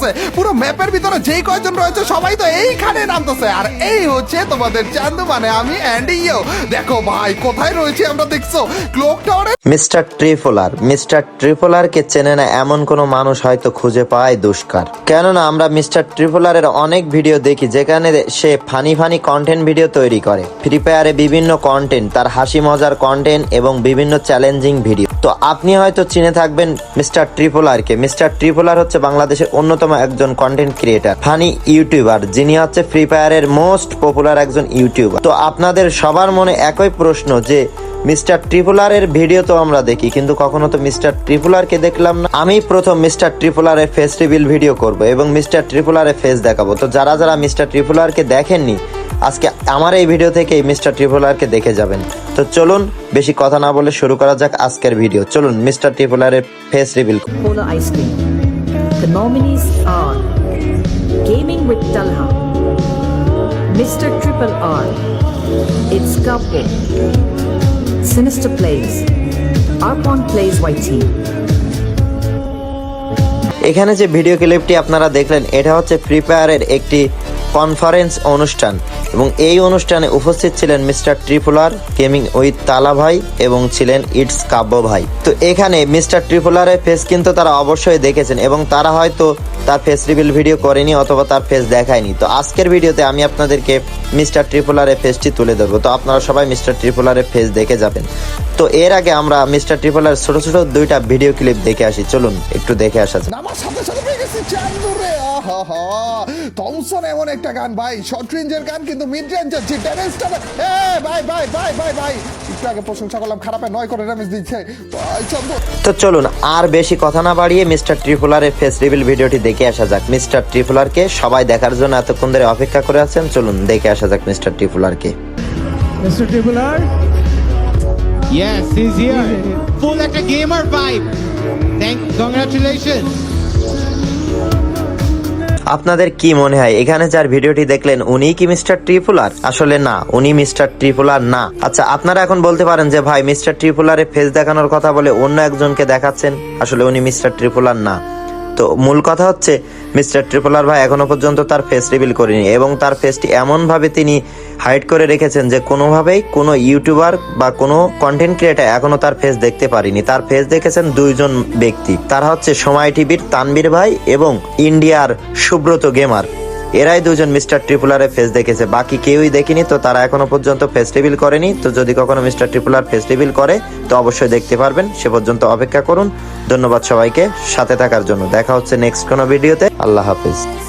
করতেছে পুরো ম্যাপের ভিতরে যেই কয়জন রয়েছে, সবাই তো এইখানে নামতেছে। আর এই হচ্ছে তোমাদের চান্দু মানে আমি অ্যান্ডি ইও। দেখো ভাই, কোথায় রয়েছে আমরা দেখছ? ক্লোক টাওয়ারে মিস্টার ট্রিপোলার, মিস্টার ট্রিপোলারকে চেনে না এমন কোনো মানুষ হয়তো খুঁজে পায় দুষ্কার। কেননা আমরা মিস্টার ট্রিপোলারের অনেক ভিডিও দেখি যেখানে সে ফানি ফানি কন্টেন্ট ভিডিও তৈরি করে। ফ্রি ফায়ারে বিভিন্ন কন্টেন্ট তার হাসি মজার কন্টেন্ট এবং বিভিন্ন চ্যালেঞ্জিং ভিডিও তো আপনি হয়তো চিনে থাকবেন মিস্টার ট্রিপোলারকে। মিস্টার ট্রিপোলার হচ্ছে বাংলাদেশের অন্যতম একজন কন্টেন্ট ক্রিয়েটার ফানি ইউটিউবার যিনি হচ্ছে ফ্রি ফায়ারের মোস্ট পপুলার একজন ইউটিউবার তো আপনাদের সবার মনে একই প্রশ্ন যে মিস্টার ট্রিপুলারের ভিডিও তো আমরা দেখি, কিন্তু কখনো তো মিস্টার ট্রিপুলারকে দেখলাম না। আমি প্রথম মিস্টার ট্রিপুলারের ফেস রিভিল ভিডিও করব এবং মিস্টার ট্রিপুলারের ফেস দেখাবো। তো যারা যারা মিস্টার ট্রিপুলারকে দেখেননি, আজকে আমার এই ভিডিও থেকে মিস্টার ট্রিপুলারকে দেখে যাবেন। তো চলুন, বেশি কথা না বলে শুরু করা যাক আজকের ভিডিও চলুন mister ট্রিপুলারের face reveal Cream. The nominees are Gaming with Talha, Mr. Triple R, It's Couple, Sinister Plays, Arpon Plays YT. এখানে যে ভিডিও ক্লিপটি আপনারা দেখলেন এটা হচ্ছে ফ্রি ফায়ারের একটি কনফারেন্স অনুষ্ঠান এবং এই অনুষ্ঠানে উপস্থিত ছিলেন মিস্টার ট্রিপুলার, গেমিং উইথ তালা ভাই এবং ছিলেন ইটস কাব্য ভাই। তো এখানে মিস্টার ট্রিপুলারের ফেস কিন্তু তারা অবশ্যই দেখেছেন এবং তারা হয়তো তার ফেস রিভিল ভিডিও করেনি অথবা তার ফেস দেখায়নি। তো আজকের ভিডিওতে আমি আপনাদেরকে মিস্টার ট্রিপুলারের ফেসটি তুলে ধরবো। তো আপনারা সবাই মিস্টার ট্রিপুলারের ফেস দেখে যাবেন। তো এর আগে আমরা মিস্টার ট্রিপুলার ছোট ছোট দুইটা ভিডিও ক্লিপ দেখে আসি। চলুন, একটু দেখে আসা যাক। আমার সাথে সাথে গেছি থমসন এমন একটা গান ভাই শর্ট রেঞ্জের গান কিন্তু মিড রেঞ্জের যে ড্যামেজটা এ ভাই ভাই ভাই ভাই ভাই একটু আগে প্রশংসা করলাম খারাপে নয় করে ড্যামেজ দিচ্ছে তো চলুন আর বেশি কথা না বাড়িয়ে মিস্টার ট্রিপুলারের ফেস রিভিল ভিডিওটি দেখে আসা যাক মিস্টার ট্রিপুলারকে সবাই দেখার জন্য এতক্ষণ ধরে অপেক্ষা করে আছেন চলুন দেখে আসা যাক মিস্টার ট্রিপুলারকে Mr. Tripular? Yes, he's here. Full like a gamer vibe. Thank, congratulations. আপনাদের কি মনে হয়? এখানে যার ভিডিওটি দেখলেন, উনি কি মিস্টার ট্রিপুলার? আসলে না, উনি মিস্টার ট্রিপুলার না। আচ্ছা আপনারা এখন বলতে পারেন যে, ভাই, মিস্টার ট্রিপুলারের ফেস দেখানোর কথা বলে অন্য একজনকে দেখাচ্ছেন? আসলে উনি মিস্টার ট্রিপুলার না। তো মূল কথা হচ্ছে, মিস্টার ট্রিপলার ভাই এখনও পর্যন্ত তার ফেস রিভিল করেনি এবং তার ফেসটি এমনভাবে তিনি হাইড করে রেখেছেন যে কোনোভাবেই কোনো ইউটিউবার বা কোনো কন্টেন্ট ক্রিয়েটার এখনও তার ফেস দেখতে পারিনি। তার ফেস দেখেছেন দুইজন ব্যক্তি। তারা হচ্ছে সময় টিভির তানবীর ভাই এবং ইন্ডিয়ার সুব্রত গেমার এরাই দুজন মিস্টার ট্রিপুলারের ফেস দেখেছে। বাকি কেউই দেখেনি তো তারা এখনও পর্যন্ত ফেস করেনি। তো যদি কখনো মিস্টার ট্রিপুলার ফেস করে, তো অবশ্যই দেখতে পারবেন। সে পর্যন্ত অপেক্ষা করুন। ধন্যবাদ সবাইকে। সাথে থাকার জন্য। দেখা হচ্ছে নেক্সট কোনো ভিডিওতে। আল্লাহ হাফিজ।